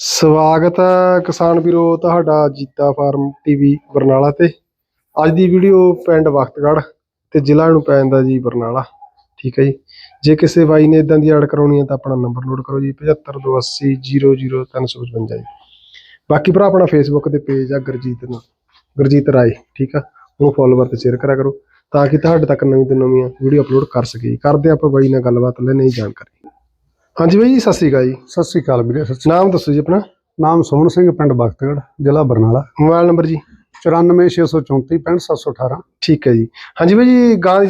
ਸਵਾਗਤ ਹੈ ਕਿਸਾਨ ਵੀਰੋ ਤੁਹਾਡਾ ਜੀਤਾ ਫਾਰਮ ਟੀਵੀ ਬਰਨਾਲਾ ਤੇ। ਅੱਜ ਦੀ ਵੀਡੀਓ ਪਿੰਡ ਵਖਤਗੜ੍ਹ ਤੇ ਜ਼ਿਲ੍ਹਾ ਨੂੰ ਪੈ ਜਾਂਦਾ ਜੀ ਬਰਨਾਲਾ। ਠੀਕ ਹੈ ਜੀ। ਜੇ ਕਿਸੇ ਬਾਈ ਨੇ ਇਦਾਂ ਦੀ ਐਡ ਕਰਾਉਣੀ ਹੈ ਤਾਂ ਆਪਣਾ ਨੰਬਰ ਨੋਟ ਕਰੋ ਜੀ 7528000355 ਜੀ। ਬਾਕੀ ਭਰਾ ਆਪਣਾ ਫੇਸਬੁੱਕ ਤੇ ਪੇਜ ਆ ਗੁਰਜੀਤ ਨੂੰ, ਗੁਰਜੀਤ ਰਾਏ, ਠੀਕ ਆ? ਉਹਨੂੰ ਫੋਲੋਵਰ ਤੇ ਸ਼ੇਅਰ ਕਰਿਆ ਕਰੋ ਤਾਂ ਕਿ ਤੁਹਾਡੇ ਤੱਕ ਨਵੀਂ ਤੋਂ ਨਵੀਆਂ ਵੀਡੀਓ ਅਪਲੋਡ ਕਰ ਸਕੀਏ। ਕਰਦੇ ਆਪਾਂ ਬਾਈ ਨਾਲ ਗੱਲਬਾਤ, ਲੈ ਨਹੀਂ ਜਾਣਕਾਰੀ। ਹਾਂਜੀ ਬਾਈ ਜੀ ਸਤਿ ਸ਼੍ਰੀ ਅਕਾਲ ਜੀ। ਸਤਿ ਸ੍ਰੀ ਅਕਾਲ ਵੀਰੇ ਸਤਿ ਸ੍ਰੀ ਨਾਮ ਦੱਸੋ ਜੀ ਆਪਣਾ। ਨਾਮ ਸੋਹਣ ਸਿੰਘ ਪਿੰਡ ਬਖਤਗੜ੍ਹ ਜ਼ਿਲ੍ਹਾ ਬਰਨਾਲਾ। ਮੋਬਾਈਲ ਨੰਬਰ ਜੀ। 94634 65718 ਠੀਕ ਹੈ ਜੀ। ਹਾਂਜੀ ਬਾਈ ਜੀ ਗਾਂ ਦੀ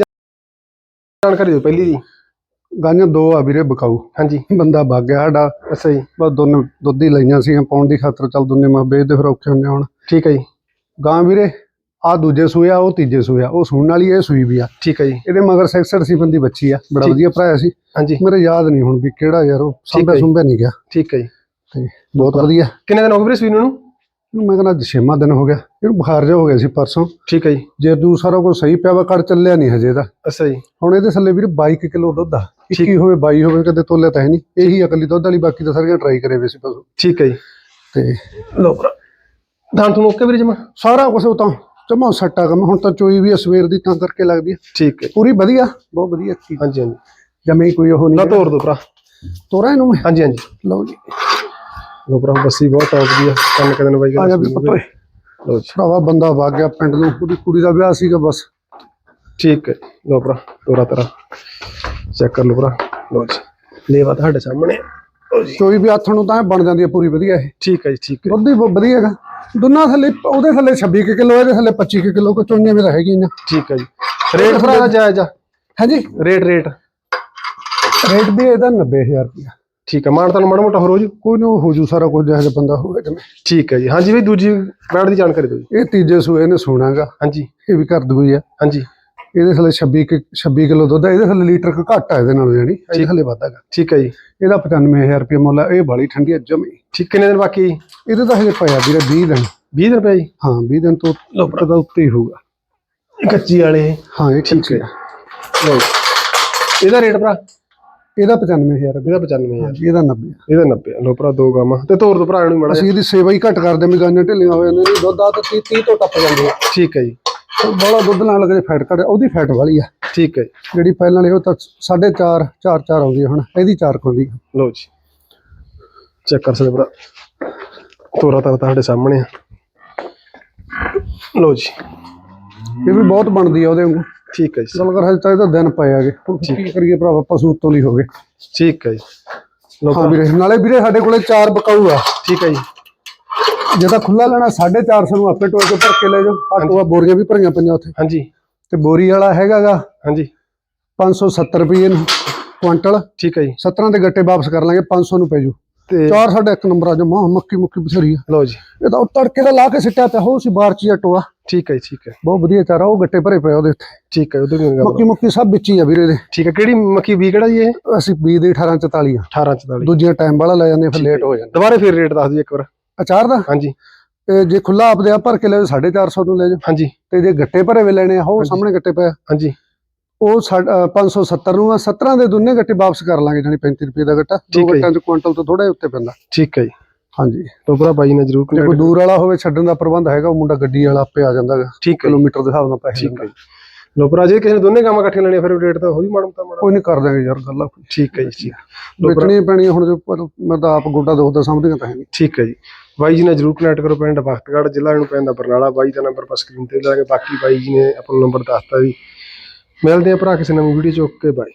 ਜਾਣਕਾਰੀ ਦਿਓ ਪਹਿਲੀ ਜੀ। ਗਾਂਆਂ ਦੋ ਆ ਵੀਰੇ ਬਕਾਊ ਹਾਂਜੀ। ਬੰਦਾ ਵਗ ਗਿਆ ਸਾਡਾ। ਅੱਛਾ ਜੀ। ਬਸ ਦੋਨੇ ਦੁੱਧ ਹੀ ਲਈਆਂ ਸੀ ਪਾਉਣ ਦੀ ਖਾਤਰ ਚੱਲ ਦੋਨੇ ਮਾਂ ਵੇਚਦੇ ਫਿਰ ਔਖੇ ਹੁੰਦੇ ਹੁਣ। ਠੀਕ ਹੈ ਜੀ। ਗਾਂ ਵੀਰੇ ਆ ਦੂਜੇ ਸੂਏ ਆ ਉਹ ਤੀਜੇ ਸੂਏ ਆ ਉਹ ਸੂਣ ਵਾਲੀ ਇਹ ਸੂਈ ਵੀ ਆ। ਠੀਕ ਹੈ ਜੀ। ਇਹਦੇ ਮਗਰ 66 ਸੀ ਬੰਦੀ ਬੱਚੀ ਆ ਬੜਾ। ਵਧੀਆ ਭਰਾਇਆ ਸੀ। ਹਾਂਜੀ। ਮੇਰੇ ਯਾਦ ਨਹੀਂ ਹੁਣ ਵੀ ਕਿਹੜਾ ਯਾਰ ਉਹ ਸੰਭੇ ਜੀ। ਸੁੰਭੇ ਨਹੀਂ ਗਿਆ। ਠੀਕ ਹੈ ਜੀ। ਤੇ ਬਹੁਤ ਵਧੀਆ। ਕਿੰਨੇ ਦਿਨ ਹੋ ਗਏ ਵੀਰੇ ਸਵੀਨ ਨੂੰ ਮੈਂ ਕਹਿੰਦਾ ਛੇਵਾਂ ਦਿਨ ਹੋ ਗਿਆ। ਇਹਨੂੰ ਬੁਖਾਰ ਜਿਹਾ ਹੋ ਗਿਆ ਸੀ ਪਰਸੋਂ। ਠੀਕ ਹੈ ਜੀ। ਜੇ ਦੂ ਸਾਰਾ ਕੁਝ ਸਹੀ ਪਿਆ ਵਾ ਕਰ ਚੱਲਿਆ ਨਹੀਂ ਹਜੇ ਦਾ ਅੱਛਾ ਜੀ। ਹੁਣ ਇਹਦੇ ਥੱਲੇ ਵੀਰ 22 ਕਿਲੋ ਦੁੱਧ ਆ। 21 ਹੋਵੇ 22 ਹੋਵੇ ਕਦੇ ਤੋਲੇ ਤਾਂ ਹੈ ਨਹੀਂ। ਇਹੀ ਅਕਲੀ ਦੁੱਧ ਵਾਲੀ ਬਾਕੀ ਤਾਂ ਸਾਰੀਆਂ ਟਰਾਈ ਕਰੇ ਵੇ ਸੀ ਪਸ਼ੂ। ਠੀਕ ਹੈ ਜੀ। ਤੇ ਲੋ ਭਰਾ। ਧਾਨ ਤੁਹਾਨੂੰ ਓਕੇ ਵੀਰੇ ਜਮਾ ਸਾਰਾ ਕੁਝ ਉਹ ਤਾਂ ਜਮਾ ਸੱਟਾ ਕੰਮ ਹੁਣ ਤਾਂ ਚੋਈ ਵੀ ਆ ਸਵੇਰ ਦੀ ਤਾਂ ਕਰਕੇ ਲੱਗਦੀ ਆ। ਠੀਕ ਹੈ। ਪੂਰੀ ਵਧੀਆ ਬਹੁਤ ਵਧੀਆ ਚੀਜ਼ ਹਾਂਜੀ ਹਾਂਜੀ। ਜਮੇ ਕੋਈ ਉਹ ਨਾ ਨਹੀਂ ਤੋੜ ਦੋ ਭਰਾ। ਤੋਰਾ ਇਹਨੂੰ ਮੈਂ? ਹਾਂਜੀ ਹਾਂਜੀ। ਲਓ ਜੀ। ਲੋ ਭਰਾ ਬੱਸੀ ਬਹੁਤ ਟੌਪ ਦੀ ਆ। ਕੰਨ ਕਦਨ ਬਾਈ ਆ ਜਾ ਵੀ ਪੁੱਤ ਓਏ ਲੋ ਜੀ। ਭਰਾਵਾ ਬੰਦਾ ਵਗ ਗਿਆ ਪਿੰਡ ਨੂੰ। ਉਹਦੀ ਕੁੜੀ ਦਾ ਵਿਆਹ ਸੀਗਾ ਬਸ। ਠੀਕ ਹੈ। ਲੋ ਭਰਾ ਤੋਰਾ ਤਰਾ। ਚੈੱਕ ਕਰ ਲੋ ਭਰਾ। ਲੋ ਜੀ। ਲੇਵਾ ਤੁਹਾਡੇ ਸਾਹਮਣੇ। ਲਓ ਚੋਈ ਵੀ ਹੱਥ ਨੂੰ ਤਾਂ ਬਣ ਜਾਂਦੀ ਆ ਪੂਰੀ ਵਧੀਆ ਇਹ। ਠੀਕ ਹੈ ਜੀ ਠੀਕ ਹੈ। ਦੁੱਧ ਹੀ ਬਹੁਤ ਵਧੀਆ ਹੈਗਾ। ਦੋਨਾਂ ਥੱਲੇ ਉਹਦੇ ਥੱਲੇ 26 ਕਿਲੋ ਇਹਦੇ ਥੱਲੇ 25 ਕਿਲੋ ਕੋ ਚੋਈਆਂ ਵੀ ਤਾਂ ਹੈਗੀ ਨਾ। ਠੀਕ ਹੈ ਜੀ। ਰੇਟ ਭਰਾ ਦਾ ਜਾਇਜ਼ ਆ। ਹਾਂਜੀ? Rate rate. ਰੇਟ ਵੀ ਇਹਦਾ 90000 ਰੁਪਇਆ। ਠੀਕ ਹੈ ਮਾਨ ਤੁਹਾਨੂੰ ਮਾੜਾ ਮੋਟਾ ਹੋਰ ਹੋ ਜੂ? ਕੋਈ ਨਾ ਹੋ ਜੂ ਸਾਰਾ ਕੁਝ ਜਿਹੋ ਜਿਹਾ ਬੰਦਾ ਹੋਵੇ ਜਿਵੇਂ ਠੀਕ ਹੈ ਜੀ। ਹਾਂਜੀ ਵੀ ਦੂਜੀ ਬੈਡ ਦੀ ਜਾਣਕਾਰੀ ਦਿਓ ਜੀ। ਇਹ ਤੀਜੇ ਸੂਏ ਨੇ ਸੋਣਾਗਾ ਹਾਂਜੀ। ਇਹ ਵੀ ਕਰ ਦੂਈ ਆ ਹਾਂਜੀ। ਇਹਦੇ ਥੱਲੇ 26 ਕਿ 26 ਕਿਲੋ ਦੁੱਧ ਆ ਇਹਦੇ ਥੱਲੇ ਲੀਟਰ ਕੁ ਘੱਟ ਆ ਇਹਦੇ ਨਾਲ ਜਾਨੀ ਇਹਦੇ ਥੱਲੇ ਵੱਧ ਹੈਗਾ। ਠੀਕ ਹੈ ਜੀ। ਇਹਦਾ 95000 ਰੁਪਏ ਮੁੱਲ ਆ ਇਹ ਬਾਲੀ ਠੰਡੀ ਆ ਜਮੀ। ਠੀਕ ਕਿੰਨੇ ਦਿਨ ਬਾਕੀ? ਜੀ ਇਹਦੇ ਤਾਂ ਹਜੇ ਪਿਆ ਵੀਰੇ 20 ਦਿਨ। 20 ਦਿਨ ਰੁਪਏ ਜੀ? ਹਾਂ 20 ਦਿਨ ਤੋਂ ਲਓ ਦਾ ਉੱਤੇ ਹੀ ਹੋਊਗਾ। ਕੱਚੀ ਵਾਲੇ। ਹਾਂ ਇਹ ਠੀਕ ਹੈ। ਲਓ ਇਹਦਾ ਰੇਟ ਭਰਾ? ਇਹਦਾ 95000 ਰੁਪਏ ਇਹਦਾ 95000 ਹਾਂਜੀ ਇਹਦਾ 90 ਇਹਦਾ 90 ਲੋ ਭਰਾ ਦੋ ਗਾਵਾਂ ਤੇ ਤੋਰ ਦੋ ਭਰਾ ਨੂੰ ਮੜਾ ਅਸੀਂ ਇਹਦੀ ਸੇਵਾ ਹੀ ਘੱਟ ਕਰਦੇ ਮਿਗਾਨੇ ਢਿੱਲੀਆਂ ਹੋ ਜਾਂਦੀਆਂ ਨੇ ਦੁੱਧ ਆ ਤਾਂ 30 30 ਤੋਂ ਟੱਪ ਜਾਂਦੀ ਆ ਠੀਕ ਹੈ ਜੀ। ਬੜਾ ਦੁੱਧ ਨਾਲ ਲੱਗੇ ਫੈਟ ਘੱਟ ਉਹਦੀ ਫੈਟ ਵਾਲੀ ਆ। ਠੀਕ ਹੈ ਜੀ। ਜਿਹੜੀ ਪਹਿਲਾਂ ਵਾਲੀ ਉਹ ਤਾਂ 4.5 4 4 4 ਆਉਂਦੀ ਆ ਹੁਣ। ਇਹਦੀ 4 ਆਉਂਦੀ ਆ। ਲਓ ਜੀ। ਚੈੱਕ ਕਰ ਸਕਦੇ ਭਰਾ। ਤੋਰਾ ਤਰ ਤੁਹਾਡੇ ਸਾਹਮਣੇ ਆ। ਲਓ ਜੀ। ਇਹ ਵੀ ਬਹੁਤ ਬਣਦੀ ਆ ਉਹਦੇ ਵਾਂਗੂ। ਠੀਕ ਹੈ ਜੀ। ਗੱਲ ਕਰ ਹਜੇ ਤਾਂ ਇਹਦਾ ਦਿਨ ਪਏ ਆਗੇ ਹੁਣ ਕੀ ਕਰੀਏ ਭਰਾਵਾ ਪਸ਼ੂ ਤੋਂ ਨਹੀਂ ਹੋ ਗਏ। ਠੀਕ ਹੈ ਜੀ। ਲਓ ਹਾਂ ਭਰਾ। ਵੀਰੇ ਨਾਲੇ ਵੀਰੇ ਸਾਡੇ ਕੋਲੇ ਚਾਰ ਬਕਾਊ ਆ। ਠੀਕ ਹੈ ਜੀ। ਜੇ ਤਾਂ ਖੁੱਲਾ ਲੈਣਾ 450 ਨੂੰ ਆਪੇ ਟੋਏ ਕੇ ਭਰ ਕੇ ਲੈ ਜਾਓ। ਆ ਟੋਆ ਬੋਰੀਆਂ ਵੀ ਭਰੀਆਂ ਪਈਆਂ ਉੱਥੇ। ਹਾਂਜੀ। ਤੇ ਬੋਰੀ ਵਾਲਾ ਹੈਗਾਗਾ ਹਾਂਜੀ। 570 ਰੁਪਏ ਨੂੰ ਕੁਆਂਟਲ। ਠੀਕ ਹੈ ਜੀ। 17 ਦੇ ਗੱਟੇ ਵਾਪਸ ਕਰ ਲਾਂਗੇ 500 ਨੂੰ ਪੈ ਜੂ ਤੇ ਚਾਰ ਸਾਡਾ ਇੱਕ ਨੰਬਰ ਆ ਜੋ ਮਾਂ ਮੱਕੀ ਮੁੱਕੀ ਬਥੇਰੀ ਆ। ਲਓ ਜੀ। ਇਹ ਤਾਂ ਤੜਕੇ ਦਾ ਲਾ ਕੇ ਸਿੱਟਿਆ ਪਿਆ ਹੋ ਸੀ ਬਾਹਰ ਚ ਹੀ ਆ ਟੋਆ। ਠੀਕ ਹੈ ਠੀਕ ਹੈ। ਬਹੁਤ ਵਧੀਆ ਚਾਰਾ ਉਹ ਗੱਟੇ ਭਰੇ ਪਏ ਉਹਦੇ ਉੱਤੇ। ਠੀਕ ਹੈ ਵੀ ਗੱਲ ਮੱਕੀ ਮੁੱਕੀ ਸਭ ਵਿੱਚ ਹੀ ਆ ਵੀਰੇ ਦੇ ਠੀਕ ਹੈ ਕਿਹੜੀ ਮੱਕੀ ਵੀ ਕਿਹੜਾ ਜੀ ਇਹ? ਅਸੀਂ 20 ਦੇ 1844 ਆ। 1844 ਦੂਜੀਆਂ ਟਾਈਮ ਵਾਲਾ ਲੈ ਜਾਂਦੇ ਫਿਰ ਲੇਟ ਹੋ ਜਾਂਦਾ ਦੁਬਾਰੇ ਫਿਰ ਰੇਟ ਦੱਸ ਦਿਓ ਇੱਕ ਵਾਰ। ਅਚਾਰ ਦਾ? ਹਾਂਜੀ। ਇਹ ਜੇ ਖੁੱਲਾ ਆਪਦੇ ਆਪ ਭਰ ਕੇ ਲੈ 450 ਨੂੰ ਲੈ ਜਾਓ। ਹਾਂਜੀ। ਤੇ ਜੇ ਗੱਟੇ ਭਰੇ ਵੇ ਲੈਣੇ ਆ ਉਹ। ਸਾਹਮਣੇ ਗੱਟੇ ਪਏ ਹਾਂਜੀ। ਉਹ ਸਾਡ- ਅ, 570 ਨੂੰ ਆ 17 ਦੇ ਦੋਨੇ ਗੱਟੇ ਵਾਪਸ ਕਰ ਲਾਂਗੇ ਜਾਨੀ 35 ਰੁਪਏ ਦਾ ਗੱਟਾ। ਠੀਕ ਦੋ ਹੈ ਜੀ। ਗੱਟਾਂ ਚ ਕੁਆਂਟਲ ਤੋਂ ਥੋੜਾ ਉੱਤੇ ਪੈਂਦਾ। ਠੀਕ ਹੈ ਜੀ। ਹਾਂਜੀ। ਤੋ ਭਰਾ ਬਾਈ ਨੇ ਜਰੂਰ ਜੇ ਕੋਈ ਦੂਰ ਵਾਲਾ ਹੋਵੇ ਛੱਡਣ ਦਾ ਪ੍ਰਬੰਧ ਹੈਗਾ ਉਹ ਮੁੰਡਾ ਗੱਡੀ ਵਾਲਾ ਆਪੇ ਆ ਜਾਂਦਾ ਹੈ ਜੀ, ਕਿਲੋਮੀਟਰ ਦੇ ਹਿਸਾਬ ਨਾਲ ਪੈਸੇ ਠੀਕ ਲੈਂਦਾ। ਹੈ ਜੀ। ਲੋ ਭਰਾ ਜੇ ਕਿਸੇ ਨੇ ਦੋਨੇ ਗਾਵਾਂ ਇਕੱਠੀਆਂ ਲੈਣੀਆਂ ਫਿਰ ਰੇਟ ਤਾਂ ਹੋਈ ਮਾੜਾ ਤਾਂ ਮਾੜਾ ਕੋਈ ਨਹੀਂ ਕਰ ਦਾਂਗੇ ਯਾਰ ਗੱਲਾਂ ਠੀਕ ਹੈ ਜੀ ਠੀਕ। ਲੋ ਭਰਾ। ਵੇਚਣੀ ਪੈਣੀ ਹੁਣ ਜੋ ਪਰ ਮੈਂ ਤਾਂ ਆਪ ਗੋਡਾ ਦੋਦਾ ਸਮਝਦੀਆਂ ਤਾਂ ਹੈ ਨਹੀਂ। ਠੀਕ ਹੈ ਜੀ। ਬਾਈ ਜੀ ਨੇ ਜਰੂਰ ਕਨੈਕਟ ਕਰੋ ਪਿੰਡ ਬਖਤਗੜ੍ਹ ਜ਼ਿਲ੍ਹਾ ਨੂੰ ਪੈਂਦਾ ਬਰਨਾਲਾ। ਬਾਈ ਦਾ ਨੰਬਰ ਬਸ ਸਕਰੀਨ ਤੇ ਲਾਂਗੇ ਬਾਕੀ ਬਾਈ ਜੀ ਨੇ ਆਪਣਾ ਨੰਬਰ ਦੱਸਤਾ ਜੀ। ਮਿਲਦੇ ਆ ਭਰਾ ਕਿਸੇ ਨਵੀਂ ਵੀਡੀਓ ਚ। ਓਕੇ ਬਾਈ